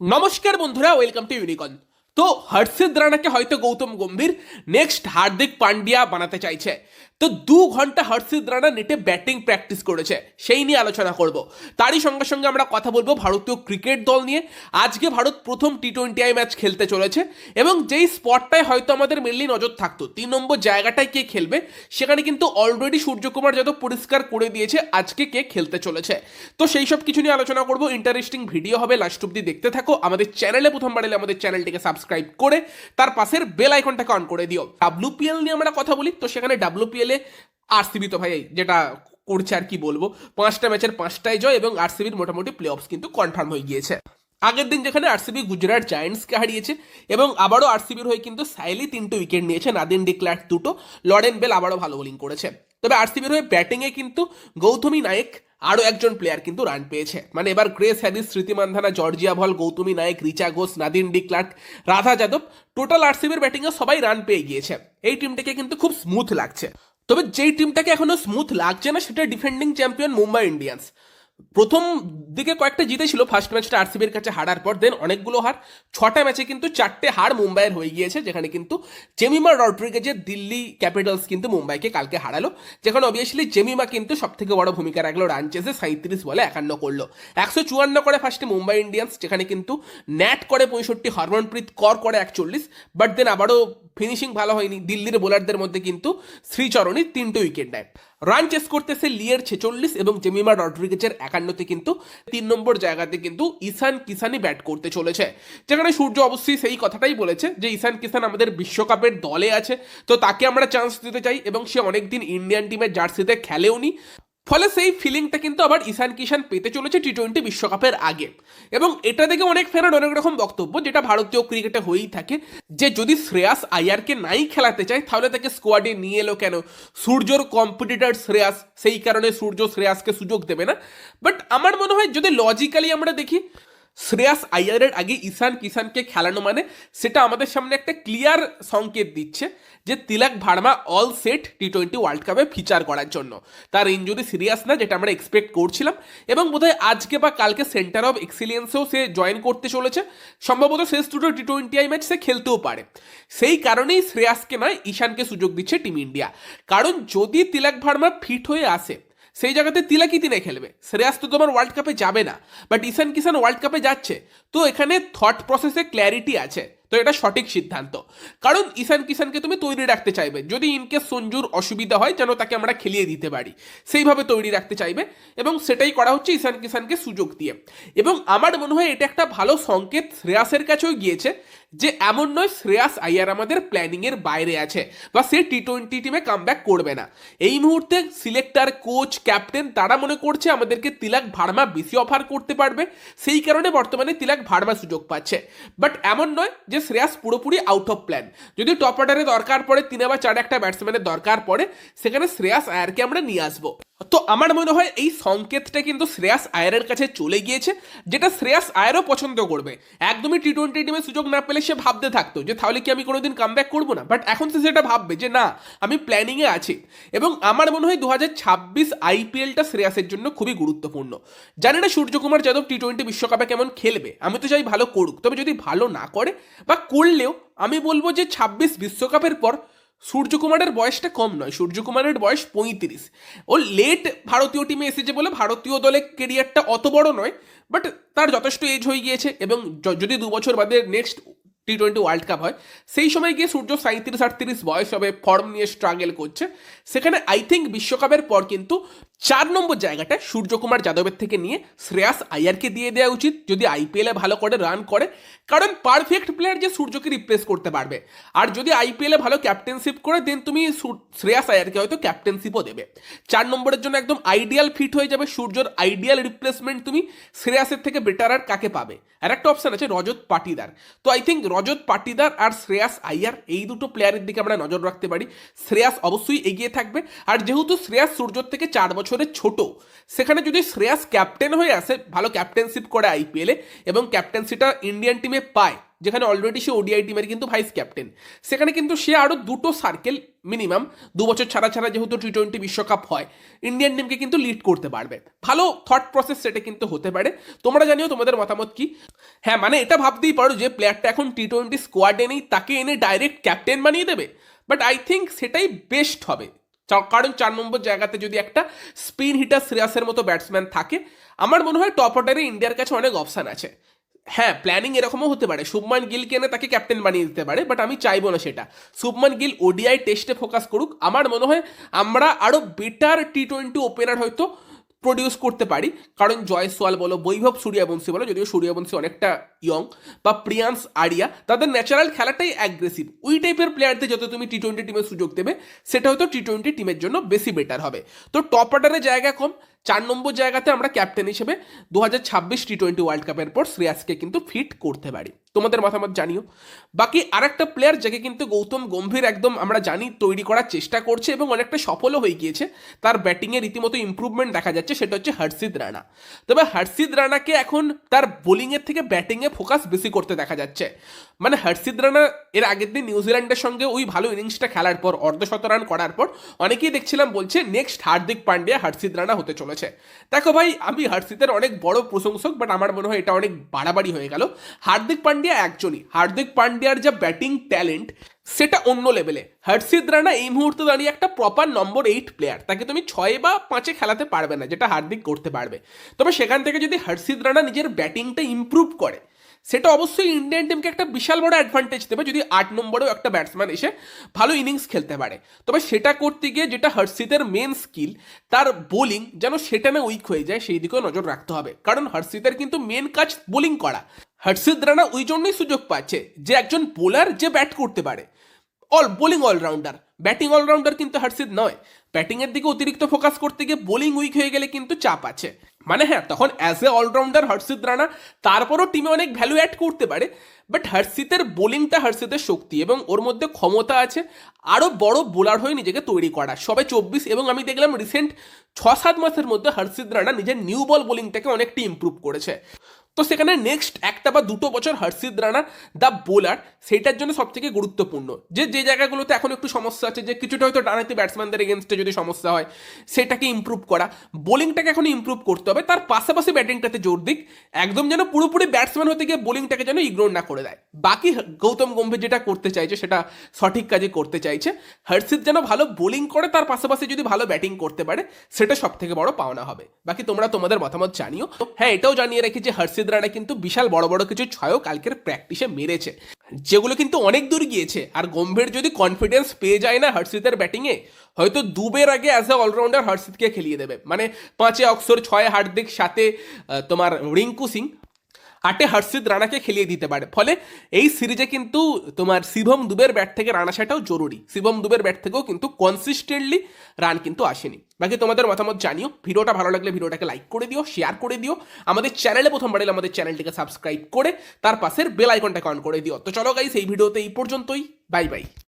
নমস্কার বন্ধুরা welcome to ইউনিকন তো হর্ষিত রানাকে হয়তো গৌতম গম্ভীর নেক্সট হার্দিক পান্ডিয়া বানাতে চাইছে। তো দু ঘণ্টা হর্ষিত রানা নেটে ব্যাটিং প্র্যাকটিস করেছে, সেই নিয়ে আলোচনা করব। তারই সঙ্গে সঙ্গে আমরা কথা বলব ভারতীয় ক্রিকেট দল নিয়ে। আজকে ভারত প্রথম টি টোয়েন্টি আই ম্যাচ খেলতে চলেছে এবং যেই স্পটটায় হয়তো আমাদের মেনলি নজর থাকতো, তিন নম্বর জায়গাটায় কে খেলবে, সেখানে কিন্তু অলরেডি সূর্যকুমার যাদব পরিষ্কার করে দিয়েছে আজকে কে খেলতে চলেছে। তো সেই সব কিছু নিয়ে আলোচনা করব ইন্টারেস্টিং ভিডিও হবে লাস্ট অব্দি দেখতে থাকো। আমাদের চ্যানেলে প্রথমবার এলে আমাদের চ্যানেলটিকে সাবস্ক্রাইব করে, তার পাশের বেল আইকনটাকে অন করে দিও। ডাব্লুপিএল নিয়ে আমরা কথা বলি, তো সেখানে ডাব্লুপিএল এ আরসিবি তো ভাই যেটা করছে আর কি বলব। পাঁচটা ম্যাচের পাঁচটাই জয় এবং আরসিবির মোটামুটি প্লে অফস কিন্তু কনফার্ম হয়ে গিয়েছে। আগের দিন যেখানে আরসিবি গুজরাট জায়ান্টসকে হারিয়েছে এবং আবারও আরসিবির হয়ে কিন্তু সাইলি তিনটে উইকেট নিয়েছে নাদিন ডিক্লার্ক দুটো লরেন বেল আবারও ভালো বোলিং করেছে। তবে আরসিবির হয়ে ব্যাটিংয়ে কিন্তু গৌতমী নায়েক আরও একজন প্লেয়ার কিন্তু রান পেয়েছে। মানে এবার grace Harris Smriti Mandhana Georgia Voll Gautami Naik Richa Ghosh Nadine de Klerk Radha Yadav total আরসিবির ব্যাটিংয়ে সবাই রান পেয়ে গিয়েছে। এই টিমটাকে কিন্তু খুব স্মুথ লাগছে। তবে যেই টিমটাকে এখনও স্মুথ লাগছে না, সেটা ডিফেন্ডিং চ্যাম্পিয়ন মুম্বাই ইন্ডিয়ান্স প্রথম দিকে কয়েকটা জিতেছিল ফার্স্ট ম্যাচটা আরসিবির কাছে হারার পর দেন অনেকগুলো হার। ছটা ম্যাচে কিন্তু চারটে হার মুম্বাইয়ের হয়ে গিয়েছে, যেখানে কিন্তু জেমিমা রড্রিগেজের দিল্লি ক্যাপিটালস কিন্তু মুম্বাইকে কালকে হারালো, যেখানে অবভিয়াসলি জেমিমা কিন্তু সব থেকে বড় ভূমিকা রাখল রান চেসে সাঁত্রিশ বলে একান্ন করল। একশো চুয়ান্ন করে ফার্স্টে মুম্বাই ইন্ডিয়ান্স যেখানে কিন্তু ন্যাট করে পঁয়ষট্টি, হরমনপ্রীত কর করে একচল্লিশ বাট দেন আবারও ফিনিশিং ভালো হয়নি। দিল্লির বোলারদের মধ্যে কিন্তু শ্রীচরণী তিনটে উইকেট নেয়। রান চেস করতেছে লিয়ের ছেচল্লিশ এবং জেমিমা রড্রিগেজের একান্নতে কিন্তু তিন নম্বর জায়গাতে কিন্তু ইসান কিষানই ব্যাট করতে চলেছে। যেখানে সূর্য অবশ্যই সেই কথাটাই বলেছে যে ইসান কিষান আমাদের বিশ্বকাপের দলে আছে। তো তাকে আমরা চান্স দিতে চাই এবং সে অনেকদিন ইন্ডিয়ান টিমের জার্সিতে খেলেও নি ফলে সেই ফিলিংটা কিন্তু আবার ঈশান কিষান পেতে চলেছে টি টোয়েন্টি বিশ্বকাপের আগে। এবং এটা দেখে অনেক ফেরার অনেক রকম বক্তব্য, যেটা ভারতীয় ক্রিকেটে হয়েই থাকে, যে যদি শ্রেয়াস আয়ারকে নাই খেলাতে চায়, তাহলে তাকে স্কোয়াডে নিয়ে এলো কেন? সূর্যর কম্পিটিটার শ্রেয়াস, সেই কারণে সূর্য শ্রেয়াসকে সুযোগ দেবে না। বাট আমার মনে হয় যদি লজিক্যালি আমরা দেখি শ্রেয়াস আয়ারের আগে ঈশান কিষানকে খেলানো মানে সেটা আমাদের সামনে একটা ক্লিয়ার সংকেত দিচ্ছে যে Tilak Varma all set T twenty world কাপে ফিচার করার জন্য। তার ইঞ্জুরি সিরিয়াস না, যেটা আমরা এক্সপেক্ট করছিলাম। এবং বোধহয় আজকে বা কালকে সেন্টার অফ এক্সিলিয়েন্সেও সে জয়েন করতে চলেছে। সম্ভবত শেষ দুটো টি টোয়েন্টি আই ম্যাচ সে খেলতেও পারে। সেই কারণেই শ্রেয়াসকে নয়, ঈশানকে সুযোগ দিচ্ছে টিম ইন্ডিয়া কারণ যদি তিলক ভার্মা ফিট হয়ে আসে সেই জায়গাতে তিলাকি তিনে খেলবে। শ্রেয়াস তো তোমার ওয়ার্ল্ড কাপে যাবে না বাট ঈশান কিষান ওয়ার্ল্ড কাপে যাচ্ছে। তো এখানে থট প্রসেসে ক্ল্যারিটি আছে। তো এটা সঠিক সিদ্ধান্ত। কারণ ঈশান কিষানকে তুমি তৈরি রাখতে চাইবে। যদি ইনকেস সঞ্জুর অসুবিধা হয়, যেন তাকে আমরা খেলিয়ে দিতে পারি। সেইভাবে তৈরি রাখতে চাইবে এবং সেটাই করা হচ্ছে ঈশান কিষানকে সুযোগ দিয়ে। এবং আমার মনে হয় এটা একটা ভালো সংকেত। শ্রেয়াসের কাছেও গিয়েছে। যে এমন নয় শ্রেয়াস আইয়ার আমাদের প্ল্যানিংয়ের বাইরে আছে বা সে টি টোয়েন্টি টিমে কাম করবে না। এই মুহূর্তে সিলেক্টার কোচ ক্যাপ্টেন তারা মনে করছে আমাদেরকে তিলাক ভার্মা বেশি অফার করতে পারবে, সেই কারণে বর্তমানে তিলাক ভার্মা সুযোগ পাচ্ছে। বাট এমন নয় যে শ্রেয়াস পুরোপুরি আউট অফ প্ল্যান যদি টপ অর্ডারে দরকার পড়ে, তিনে বা চার একটা ব্যাটসম্যানের দরকার পড়ে, সেখানে শ্রেয়াস আয়ারকে আমরা নিয়ে আসব। তো আমার মনে হয় এই সংকেতটা কিন্তু শ্রেয়াস আয়ারের কাছে চলে গিয়েছে, যেটা শ্রেয়াস আয়ারও পছন্দ করবে। একদমই টি টোয়েন্টি টিমে সুযোগ না পেলে সে ভাবতে থাকতো যে, তাহলে কি আমি কোনোদিন কাম ব্যাক করব না? বাট এখন সে সেটা ভাববে যে, না, আমি প্ল্যানিংয়ে আছি। এবং আমার মনে হয় দু হাজার ছাব্বিশ আইপিএলটা শ্রেয়াসের জন্য খুবই গুরুত্বপূর্ণ। জানি না সূর্যকুমার যাদব টি টোয়েন্টি বিশ্বকাপে কেমন খেলবে। আমি তো চাই ভালো করুক। তবে যদি ভালো না করে বা করলেও, আমি বলব যে ছাব্বিশ বিশ্বকাপের পর সূর্যকুমারের বয়সটা কম নয়, সূর্যকুমারের বয়স পঁয়ত্রিশ। ও লেট ভারতীয় টিমে এসেছে বলে ভারতীয় দলে কেরিয়ারটা অত বড় নয় বাট তার যথেষ্ট এজ হয়ে গিয়েছে এবং যদি দু বছর বাদে next T twenty world cup হয়, সেই সময় গিয়ে সূর্য সাঁত্রিশ আটত্রিশ বয়স হবে ফর্ম নিয়ে স্ট্রাগল করছে। সেখানে আই থিঙ্ক বিশ্বকাপের পর কিন্তু চার নম্বর জায়গাটা সূর্যকুমার যাদবের থেকে নিয়ে শ্রেয়াস আয়ারকে দিয়ে দেওয়া উচিত, যদি আইপিএলে ভালো করে রান করে, কারণ পারফেক্ট প্লেয়ার যে সূর্যকে রিপ্লেস করতে পারবে। আর যদি আইপিএলে ভালো ক্যাপ্টেনশিপ করে দেন তুমি শ্রেয়াস আয়ারকে হয়তো ক্যাপ্টেনশিপও দেবে। চার নম্বরের জন্য একদম আইডিয়াল ফিট হয়ে যাবে সূর্যর আইডিয়াল রিপ্লেসমেন্ট তুমি শ্রেয়াসের থেকে বেটার আর কাকে পাবে? আর একটা অপশন আছে রজত পাটিদার। তো আই থিঙ্ক রজত পাটিদার আর শ্রেয়াস আইয়ার এই দুটো প্লেয়ারের দিকে আমরা নজর রাখতে পারি। শ্রেয়াস অবশ্যই এগিয়ে থাকবে। আর যেহেতু শ্রেয়াস সূর্যর থেকে চার বছরের ছোট। সেখানে যদি শ্রেয়াস ক্যাপ্টেন হয়ে আসে, ভালো ক্যাপ্টেনশিপ করে আইপিএলে এবং ক্যাপ্টেন্সিটা ইন্ডিয়ান টিমে পায়, যেখানে অলরেডি সে ওডিআই টিমের কিন্তু ভাইস ক্যাপ্টেন সেখানে কিন্তু সে আরও দুটো সার্কেল মিনিমাম দু বছর ছাড়া ছাড়া যেহেতু টি টোয়েন্টি বিশ্বকাপ হয় ইন্ডিয়ান টিমকে কিন্তু লিড করতে পারবে। ভালো থট প্রসেস সেটা কিন্তু হতে পারে। তোমরা জানিও তোমাদের মতামত কি? হ্যাঁ মানে এটা ভাবতেই পারো যে প্লেয়ারটা এখন টি টোয়েন্টি স্কোয়াডে নেই, তাকে এনে ডাইরেক্ট ক্যাপ্টেন বানিয়ে দেবে। বাট আই থিঙ্ক সেটাই বেস্ট হবে। কারণ চার নম্বর জায়গাতে যদি একটা স্পিন হিটার শ্রেয়াসের মতো ব্যাটসম্যান থাকে, আমার মনে হয় টপ অর্ডারে ইন্ডিয়ার কাছে অনেক অপশান আছে। হ্যাঁ প্ল্যানিং এরকমও হতে পারে। শুভমান গিলকে এনে তাকে ক্যাপ্টেন বানিয়ে দিতে পারে, বাট আমি চাইব না সেটা। শুভমান গিল ওডিআই টেস্টে ফোকাস করুক। আমার মনে হয় আমরা আরও বেটার টি টোয়েন্টি ওপেনার হয়তো প্রডিউস করতে পারি। কারণ জয়সওয়াল বলো, বৈভব সূর্যবংশী বলো, যদিও সূর্যবংশী অনেকটা ইয়ং বা প্রিয়াংশ আরিয়া, তাদের ন্যাচারাল খেলাটাই অ্যাগ্রেসিভ ওই টাইপের প্লেয়ারদের যত তুমি টি টোয়েন্টি টিমের সুযোগ দেবে, সেটা হয়তো টি টোয়েন্টি টিমের জন্য বেশি বেটার হবে। তো টপ অর্ডারের জায়গা কম, চার নম্বর জায়গাতে আমরা ক্যাপ্টেন হিসেবে দু হাজার ছাব্বিশ টি টোয়েন্টি ওয়ার্ল্ড কাপের পর শ্রেয়াসকে কিন্তু ফিট করতে পারি। তোমাদের মতামত জানিও। বাকি আরেকটা প্লেয়ার যাকে কিন্তু গৌতম গম্ভীর একদম আমরা জানি তৈরি করার চেষ্টা করছে এবং অনেকটা সফলও হয়ে গিয়েছে, তার ব্যাটিংয়ে রীতিমতো ইম্প্রুভমেন্ট দেখা যাচ্ছে, সেটা হচ্ছে হর্ষিত রানা। তবে হর্ষিত রানাকে এখন তার বোলিংয়ের থেকে ব্যাটিংয়ে ফোকাস বেশি করতে দেখা যাচ্ছে। মানে হর্ষিত রানা এর আগের দিন নিউজিল্যান্ডের সঙ্গে ওই ভালো ইনিংসটা খেলার পর, অর্ধশত রান করার পর, অনেকেই দেখছিলাম বলছে নেক্সট হার্দিক পান্ডিয়া হর্ষিত রানা হতে চলেছে। দেখো ভাই, আমি হর্ষিতের অনেক বড় প্রশংসক বাট আমার মনে হয় এটা অনেক বাড়াবাড়ি হয়ে গেল। হার্দিক পান্ডিয়া অ্যাকচুয়ালি হার্দিক পান্ডিয়ার যা ব্যাটিং ট্যালেন্ট সেটা অন্য লেভেলে হর্ষিত রানা এই মুহূর্তে দাঁড়িয়ে একটা প্রপার নম্বর এইট প্লেয়ার তাকে তুমি ছয় বা পাঁচে খেলাতে পারবে না, যেটা হার্দিক করতে পারবে। তবে সেখান থেকে যদি হর্ষিত রানা নিজের ব্যাটিংটা ইমপ্রুভ করে, সেটা অবশ্যই ইন্ডিয়ান টিমকে একটা বিশাল বড় অ্যাডভান্টেজ দেবে যদি আট নম্বরেও একটা ব্যাটসম্যান এসে ভালো ইনিংস খেলতে পারে। তবে সেটা করতে গিয়ে যেটা হর্ষিতের মেন স্কিল তার বোলিং যেন সেটা না উইক হয়ে যায়, সেই দিকেও নজর রাখতে হবে। কারণ হর্ষিতের কিন্তু মেন কাজ বোলিং করা। হর্ষিত রানা ওই জন্যই সুযোগ পাচ্ছে যে একজন বোলার যে ব্যাট করতে পারে। All bowling allrounder batting allrounder কিন্তু হর্ষিত নয়। ব্যাটিংয়ের দিকে অতিরিক্ত ফোকাস করতে গিয়ে বোলিং উইক হয়ে গেলে কিন্তু চাপ আছে। মানে হ্যাঁ তখন as a allrounder Harshit Rana তারপরও টিমে অনেক ভ্যালু অ্যাড করতে পারে বাট হর্ষিতের বোলিংটা হর্ষিতের শক্তি এবং ওর মধ্যে ক্ষমতা আছে আরও বড় বোলার হয়ে নিজেকে তৈরি করা। সবে চব্বিশ এবং আমি দেখলাম রিসেন্ট ছ সাত মাসের মধ্যে হর্ষিত রানা নিজের নিউ বল বোলিংটাকে অনেকটা ইম্প্রুভ করেছে। তো সেখানে নেক্সট একটা বা দুটো বছর হর্ষিত রানা দ্য বোলার সেইটার জন্য সব থেকে গুরুত্বপূর্ণ। যে যে জায়গাগুলোতে এখন একটু সমস্যা আছে, যে কিছুটা হয়তো ডানাতে ব্যাটসম্যানদের এগেনস্টে যদি সমস্যা হয়, সেটাকে ইম্প্রুভ করা। বোলিংটাকে এখন ইম্প্রুভ করতে হবে, তার পাশাপাশি ব্যাটিংটাতে জোর দিক, একদম যেন পুরোপুরি ব্যাটসম্যান হতে গিয়ে বোলিংটাকে যেন ইগনোর না করে দেয়। বাকি গৌতম গম্ভীর যেটা করতে চাইছে, সেটা সঠিক কাজে করতে চাইছে। হর্ষিত যেন ভালো বোলিং করে, তার পাশাপাশি যদি ভালো ব্যাটিং করতে পারে, সেটা সব থেকে বড় পাওনা হবে। বাকি তোমরা তোমাদের মতামত জানিও। হ্যাঁ এটাও জানিয়ে রেখে যে হর্ষিত রানা কিন্তু বিশাল বড় বড় কিছু ছয়ও কালকের প্র্যাকটিসে মেরেছে, যেগুলো কিন্তু অনেক দূর গিয়েছে। আর গম্ভীর যদি কনফিডেন্স পেয়ে যায় না হর্ষিতের ব্যাটিংয়ে হয়তো দুবের আগে অ্যাজ এ অলরাউন্ডার হর্ষিতকে খেলিয়ে দেবে। মানে পাঁচে অক্সর ছয় হার্দিক সাথে তোমার রিঙ্কু সিং। আটে হর্ষিত রানাকে খেলিয়ে দিতে পারে। ফলে এই সিরিজে কিন্তু তোমার শিবম দুবের ব্যাট থেকে রান আসাটাও জরুরি। শিবম দুবের ব্যাট থেকেও কিন্তু কনসিস্টেন্টলি রান কিন্তু আসেনি। বাকি তোমাদের মতামত জানিও। ভিডিওটা ভালো লাগলে ভিডিওটাকে লাইক করে দিও শেয়ার করে দিও। আমাদের চ্যানেলে প্রথমবার এলে আমাদের চ্যানেলটিকে সাবস্ক্রাইব করে, তার পাশের বেল আইকনটাকে অন করে দিও। তো চলো গাইস এই ভিডিওতে এই পর্যন্তই। Bye bye